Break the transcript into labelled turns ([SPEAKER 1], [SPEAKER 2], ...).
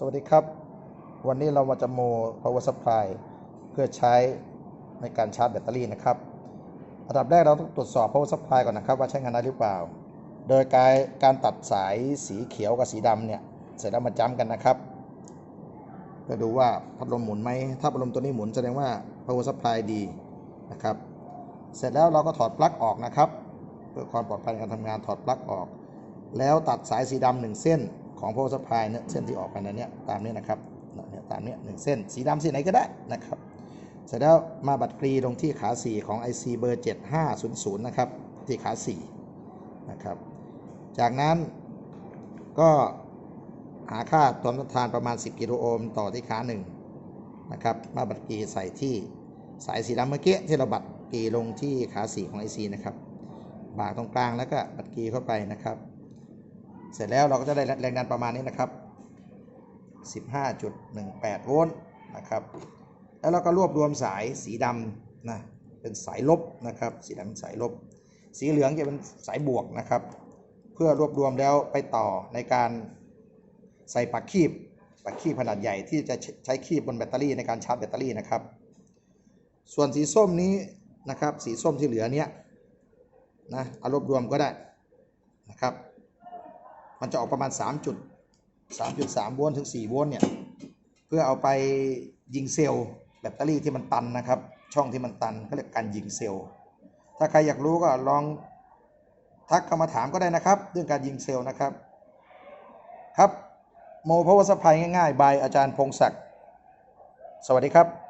[SPEAKER 1] สวัสดีครับ วันนี้เรามาจะโม power supply เพื่อใช้ในการชาร์จแบตเตอรี่นะครับ อันดับแรกเราต้องตรวจสอบ power supply ก่อนนะครับ ว่าใช้งานได้หรือเปล่า โดยการการตัดสายสีเขียวกับสีดำเนี่ยเสร็จแล้วมาจ้ำกันนะครับเพื่อดูว่าพัดลมหมุนไหม ถ้าพัดลมตัวนี้หมุนแสดงว่า power supply ดีนะครับ เสร็จแล้วเราก็ถอดปลั๊กออกนะครับ เพื่อความปลอดภัยในการทำงานถอดปลั๊กออก แล้วตัดสายสีดำหนึ่งเส้น ของ power supply เนี่ยเส้นที่ออกไปในเนี้ยตามนี้นะครับเนี่ยตามเนี้ยหนึ่งเส้นสีดำสีไหนก็ได้นะครับเสร็จแล้วมาบัตรกรีลงที่ขา 4 ของ IC เบอร์ 7500 นะครับที่ขา 4 นะครับ จากนั้นก็หาค่าต้นทานประมาณ 10 กิโลโอห์มต่อที่ขา 1 นะครับ มาบัตรกรีใส่ที่สายสีดำเมื่อกี้ที่เราบัตรกรีลงที่ขา 4 ของ IC นะครับ บากตรงกลางแล้วก็บัตรกรีเข้าไปนะครับ เสร็จแล้วเราก็จะได้แรงดันประมาณนี้นะครับ 15.18 โวลต์นะครับ แล้วเราก็รวบรวมสายสีดำนะเป็นสายลบนะครับ สีดำเป็นสายลบ สีเหลืองจะเป็นสายบวกนะครับ เพื่อรวบรวมแล้วไปต่อในการใส่ปักคีบปักคีบขนาดใหญ่ที่จะใช้คีบบนแบตเตอรี่ในการชาร์จแบตเตอรี่นะครับ ส่วนสีส้มนี้นะครับ สีส้มที่เหลือเนี้ยนะเอารวบรวมก็ได้นะครับ มันจะออกประมาณ 3 จุด 3.3 โวลต์ถึง 4 โวลต์เนี่ย เพื่อเอาไปยิงเซลล์แบตเตอรี่ที่มันตันนะครับ ช่องที่มันตันก็เรียกการยิงเซลล์ ถ้าใครอยากรู้ก็ลองทักเข้ามาถามก็ได้นะครับ เรื่องการยิงเซลล์นะครับ ครับโมพาวเวอร์สปายง่ายๆ บายอาจารย์พงศักดิ์ สวัสดีครับ